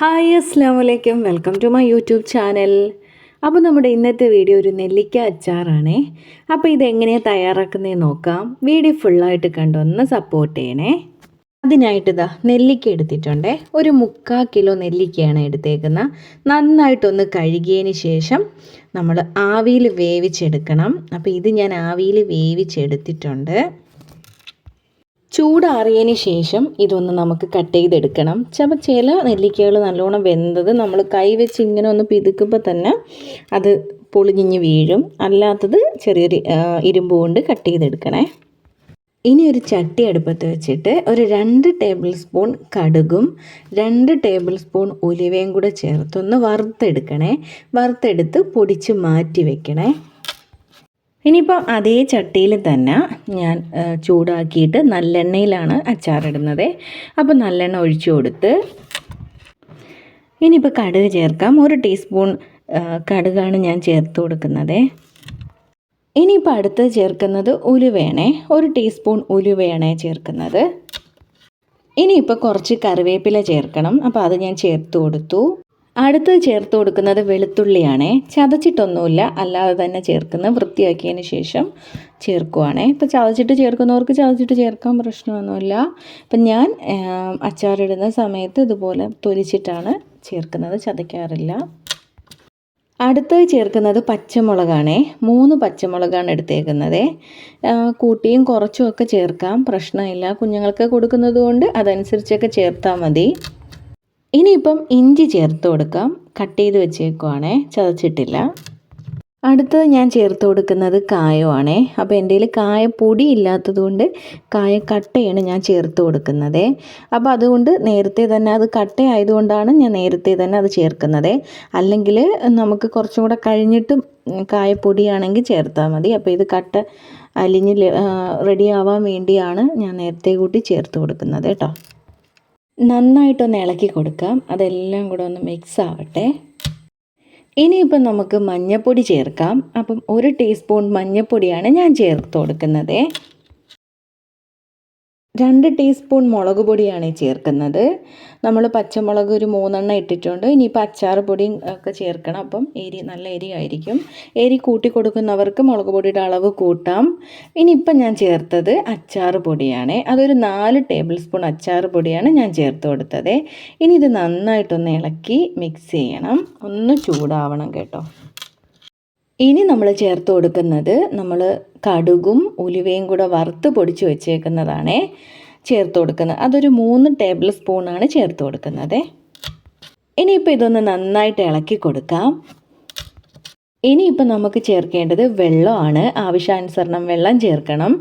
Hi അസ്സാം വലൈക്കും welcome to my YouTube channel. അപ്പോൾ നമ്മുടെ ഇന്നത്തെ വീഡിയോ ഒരു നെല്ലിക്ക അച്ചാറാണേ. അപ്പോൾ ഇതെങ്ങനെയാണ് തയ്യാറാക്കുന്നതെന്ന് നോക്കാം. വീഡിയോ ഫുള്ളായിട്ട് കണ്ടൊന്ന് സപ്പോർട്ട് ചെയ്യണേ. അതിനായിട്ട് ഇതാ നെല്ലിക്ക എടുത്തിട്ടുണ്ട്. ഒരു മുക്കാൽ കിലോ നെല്ലിക്കയാണ് എടുത്തേക്കുന്നത്. നന്നായിട്ടൊന്ന് കഴുകിയതിന് ശേഷം നമ്മൾ ആവിയിൽ വേവിച്ചെടുക്കണം. അപ്പോൾ ഇത് ഞാൻ ആവിയിൽ വേവിച്ചെടുത്തിട്ടുണ്ട്. ചൂടാറിയതിന് ശേഷം ഇതൊന്ന് നമുക്ക് കട്ട് ചെയ്തെടുക്കണം. ചിലപ്പോൾ ചില നെല്ലിക്കകൾ നല്ലോണം വെന്തത് നമ്മൾ കൈ വെച്ച് ഇങ്ങനെ ഒന്ന് പിതുക്കുമ്പോൾ തന്നെ അത് പൊളിഞ്ഞിഞ്ഞ് വീഴും. അല്ലാത്തത് ചെറിയൊരു ഇരുമ്പ് കൊണ്ട് കട്ട് ചെയ്തെടുക്കണേ. ഇനി ഒരു ചട്ടി അടുപ്പത്ത് വെച്ചിട്ട് ഒരു രണ്ട് ടേബിൾ സ്പൂൺ കടുകും രണ്ട് ടേബിൾ സ്പൂൺ ഉലുവയും കൂടെ ചേർത്തൊന്ന് വറുത്തെടുക്കണേ. വറുത്തെടുത്ത് പൊടിച്ച് മാറ്റി വെക്കണേ. ഇനിയിപ്പോൾ അതേ ചട്ടിയിൽ തന്നെ ഞാൻ ചൂടാക്കിയിട്ട് നല്ലെണ്ണയിലാണ് അച്ചാറിടുന്നത്. അപ്പോൾ നല്ലെണ്ണ ഒഴിച്ചു കൊടുത്ത് ഇനിയിപ്പോൾ കടുക് ചേർക്കാം. ഒരു ടീസ്പൂൺ കടുകാണ് ഞാൻ ചേർത്ത് കൊടുക്കുന്നത്. ഇനിയിപ്പോൾ അടുത്ത് ചേർക്കുന്നത് ഉലുവേണേ ഒരു ടീസ്പൂൺ ഉലുവേണേ ചേർക്കുന്നത്. ഇനിയിപ്പോൾ കുറച്ച് കറിവേപ്പില ചേർക്കണം. അപ്പോൾ അത് ഞാൻ ചേർത്ത് കൊടുത്തു. അടുത്ത് ചേർത്ത് കൊടുക്കുന്നത് വെളുത്തുള്ളിയാണേ. ചതച്ചിട്ടൊന്നുമില്ല. അല്ലാതെ തന്നെ ചേർക്കുന്നത് വൃത്തിയാക്കിയതിന് ശേഷം ചേർക്കുവാണേ. ഇപ്പോൾ ചതച്ചിട്ട് ചേർക്കുന്നവർക്ക് ചതച്ചിട്ട് ചേർക്കാൻ പ്രശ്നമൊന്നുമില്ല. അപ്പം ഞാൻ അച്ചാറിടുന്ന സമയത്ത് ഇതുപോലെ തൊലിച്ചിട്ടാണ് ചേർക്കുന്നത്. ചതയ്ക്കാറില്ല. അടുത്തത് ചേർക്കുന്നത് പച്ചമുളകാണേ. മൂന്ന് പച്ചമുളകാണ് എടുത്തേക്കുന്നത്. കൂട്ടിയും കുറച്ചുമൊക്കെ ചേർക്കാം. പ്രശ്നമില്ല. കുഞ്ഞുങ്ങൾക്ക് കൊടുക്കുന്നത് കൊണ്ട് അതനുസരിച്ചൊക്കെ ചേർത്താൽ മതി. ഇനിയിപ്പം ഇഞ്ചി ചേർത്ത് കൊടുക്കാം. കട്ട് ചെയ്ത് വെച്ചേക്കുവാണേ. ചതച്ചിട്ടില്ല. അടുത്തത് ഞാൻ ചേർത്ത് കൊടുക്കുന്നത് കായമാണേ അപ്പോൾ എന്റെ കയ്യിൽ കായപ്പൊടി ഇല്ലാത്തത് കൊണ്ട് കായ കട്ടയാണ് ഞാൻ ചേർത്ത് കൊടുക്കുന്നത്. അപ്പോൾ അതുകൊണ്ട് നേരത്തെ തന്നെ അത് കട്ടയായതുകൊണ്ടാണ് ഞാൻ നേരത്തെ തന്നെ അത് ചേർക്കുന്നത്. അല്ലെങ്കിൽ നമുക്ക് കുറച്ചും കൂടെ കഴിഞ്ഞിട്ടും കായപ്പൊടിയാണെങ്കിൽ ചേർത്താൽ മതി. അപ്പോൾ ഇത് കട്ട അലിഞ്ഞ് റെഡി ആവാൻ വേണ്ടിയാണ് ഞാൻ നേരത്തെ കൂട്ടി ചേർത്ത് കൊടുക്കുന്നത് കേട്ടോ. നന്നായിട്ടൊന്ന് ഇളക്കി കൊടുക്കാം. അതെല്ലാം കൂടെ ഒന്ന് മിക്സ് ആവട്ടെ. ഇനിയിപ്പം നമുക്ക് മഞ്ഞൾപ്പൊടി ചേർക്കാം. അപ്പം ഒരു ടീസ്പൂൺ മഞ്ഞൾപ്പൊടിയാണ് ഞാൻ ചേർത്ത് കൊടുക്കുന്നത്. രണ്ട് ടീസ്പൂൺ മുളക് പൊടിയാണ് ചേർക്കുന്നത്. നമ്മൾ പച്ചമുളക് ഒരു മൂന്നെണ്ണം ഇട്ടിട്ടുണ്ട്. ഇനിയിപ്പോൾ അച്ചാർ പൊടിയും ഒക്കെ ചേർക്കണം. അപ്പം എരി നല്ല എരി ആയിരിക്കും എരി കൂട്ടി കൊടുക്കുന്നവർക്ക് മുളക് പൊടിയുടെ അളവ് കൂട്ടാം. ഇനിയിപ്പം ഞാൻ ചേർത്തത് അച്ചാർ പൊടിയാണ്. അതൊരു നാല് ടേബിൾ സ്പൂൺ അച്ചാർ പൊടിയാണ് ഞാൻ ചേർത്ത് കൊടുത്തത്. ഇനി ഇത് നന്നായിട്ടൊന്ന് ഇളക്കി മിക്സ് ചെയ്യണം. ഒന്ന് ചൂടാവണം കേട്ടോ. ഇനി നമ്മൾ ചേർത്ത് കൊടുക്കുന്നത് നമ്മൾ കടുകും ഉലുവയും കൂടെ വറുത്ത് പൊടിച്ച് വെച്ചേക്കുന്നതാണേ ചേർത്ത് കൊടുക്കുന്നത്. അതൊരു മൂന്ന് ടേബിൾ സ്പൂണാണ് ചേർത്ത് കൊടുക്കുന്നത്. ഇനിയിപ്പോൾ ഇതൊന്ന് നന്നായിട്ട് ഇളക്കി കൊടുക്കാം. ഇനിയിപ്പോൾ നമുക്ക് ചേർക്കേണ്ടത് വെള്ളമാണ്. ആവശ്യാനുസരണം വെള്ളം ചേർക്കണം.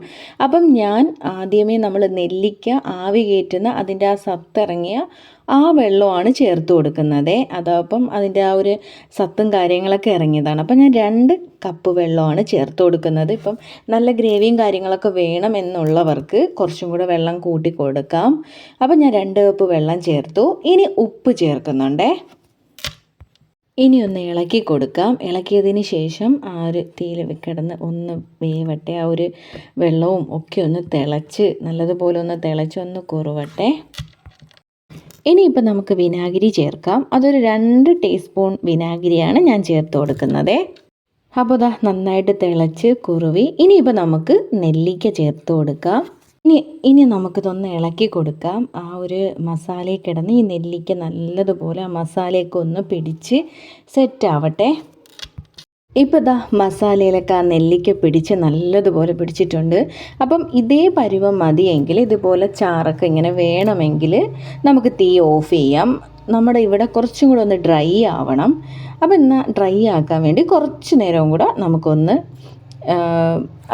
അപ്പം ഞാൻ ആദ്യമേ നമ്മൾ നെല്ലിക്ക ആവി കയറ്റുന്ന അതിന്റെ ആ സത്തിറങ്ങിയ ആ വെള്ളമാണ് ചേർത്ത് കൊടുക്കുന്നത്. അതപ്പം അതിന്റെ ആ ഒരു സത്തും കാര്യങ്ങളൊക്കെ ഇറങ്ങിയതാണ്. അപ്പം ഞാൻ രണ്ട് കപ്പ് വെള്ളമാണ് ചേർത്ത് കൊടുക്കുന്നത്. ഇപ്പം നല്ല ഗ്രേവിയും കാര്യങ്ങളൊക്കെ വേണം എന്നുള്ളവർക്ക് കുറച്ചും കൂടെ വെള്ളം കൂട്ടി കൊടുക്കാം. അപ്പം ഞാൻ രണ്ട് കപ്പ് വെള്ളം ചേർത്തു. ഇനി ഉപ്പ് ചേർക്കുന്നുണ്ടേ. ഇനി ഒന്ന് ഇളക്കി കൊടുക്കാം. ഇളക്കിയതിന് ശേഷം ആ ഒരു തീയിൽ കിടന്ന് ഒന്ന് വേവട്ടെ. ആ ഒരു വെള്ളവും ഒക്കെ ഒന്ന് തിളച്ച് നല്ലതുപോലെ ഒന്ന് തിളച്ച് ഒന്ന് കുറുവട്ടെ. ഇനിയിപ്പോൾ നമുക്ക് വിനാഗിരി ചേർക്കാം. അതൊരു രണ്ട് ടീസ്പൂൺ വിനാഗിരിയാണ് ഞാൻ ചേർത്ത് കൊടുക്കുന്നത്. അപ്പോൾ ദാ നന്നായിട്ട് തിളച്ച് കുറുവി. ഇനിയിപ്പോൾ നമുക്ക് നെല്ലിക്ക ചേർത്ത് കൊടുക്കാം. ഇനി ഇനി നമുക്കിതൊന്ന് ഇളക്കി കൊടുക്കാം. ആ ഒരു മസാലയിൽ കിടന്ന് ഈ നെല്ലിക്ക നല്ലതുപോലെ ആ മസാലയൊക്കെ ഒന്ന് പിടിച്ച് സെറ്റാവട്ടെ ഇപ്പോൾ ദാ മസാലയിലൊക്കെ ആ നെല്ലിക്ക പിടിച്ച് നല്ലതുപോലെ പിടിച്ചിട്ടുണ്ട്. അപ്പം ഇതേ പരുവം മതിയെങ്കിൽ ഇതുപോലെ ചാറൊക്കെ ഇങ്ങനെ വേണമെങ്കിൽ നമുക്ക് തീ ഓഫ് ചെയ്യാം. നമ്മുടെ ഇവിടെ കുറച്ചും കൂടെ ഒന്ന് ഡ്രൈ ആവണം. അപ്പം എന്നാൽ ഡ്രൈ ആക്കാൻ വേണ്ടി കുറച്ച് നേരവും കൂടെ നമുക്കൊന്ന്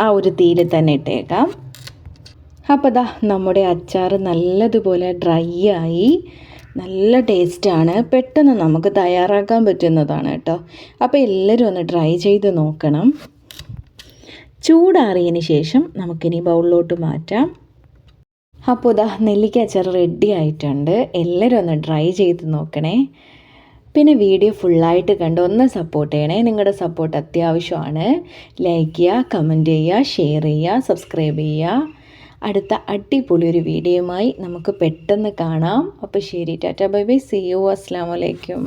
ആ ഒരു തീയിൽ തന്നെ ഇട്ടേക്കാം. അപ്പോൾ ദാ നമ്മുടെ അച്ചാർ നല്ലതുപോലെ ഡ്രൈ ആയി നല്ല ടേസ്റ്റാണ്. പെട്ടെന്ന് നമുക്ക് തയ്യാറാക്കാൻ പറ്റുന്നതാണ് കേട്ടോ. അപ്പോൾ എല്ലാവരും ഒന്ന് ഡ്രൈ ചെയ്ത് നോക്കണം. ചൂടാറിയതിന് ശേഷം നമുക്കിനി ബൗളിലോട്ട് മാറ്റാം. അപ്പോൾ ഇതാ നെല്ലിക്ക അച്ചാർ റെഡി ആയിട്ടുണ്ട്. എല്ലാവരും ഒന്ന് ഡ്രൈ ചെയ്ത് നോക്കണേ. പിന്നെ വീഡിയോ ഫുള്ളായിട്ട് കണ്ട് ഒന്ന് സപ്പോർട്ട് ചെയ്യണേ. നിങ്ങളുടെ സപ്പോർട്ട് അത്യാവശ്യമാണ്. ലൈക്ക് ചെയ്യുക കമന്റ് ചെയ്യുക ഷെയർ ചെയ്യുക സബ്സ്ക്രൈബ് ചെയ്യുക. അടുത്ത അടിപൊളി ഒരു വീഡിയോയുമായി നമുക്ക് പെട്ടെന്ന് കാണാം. അപ്പോൾ ശരി Tata bye bye see you അസ്സാം വലൈക്കും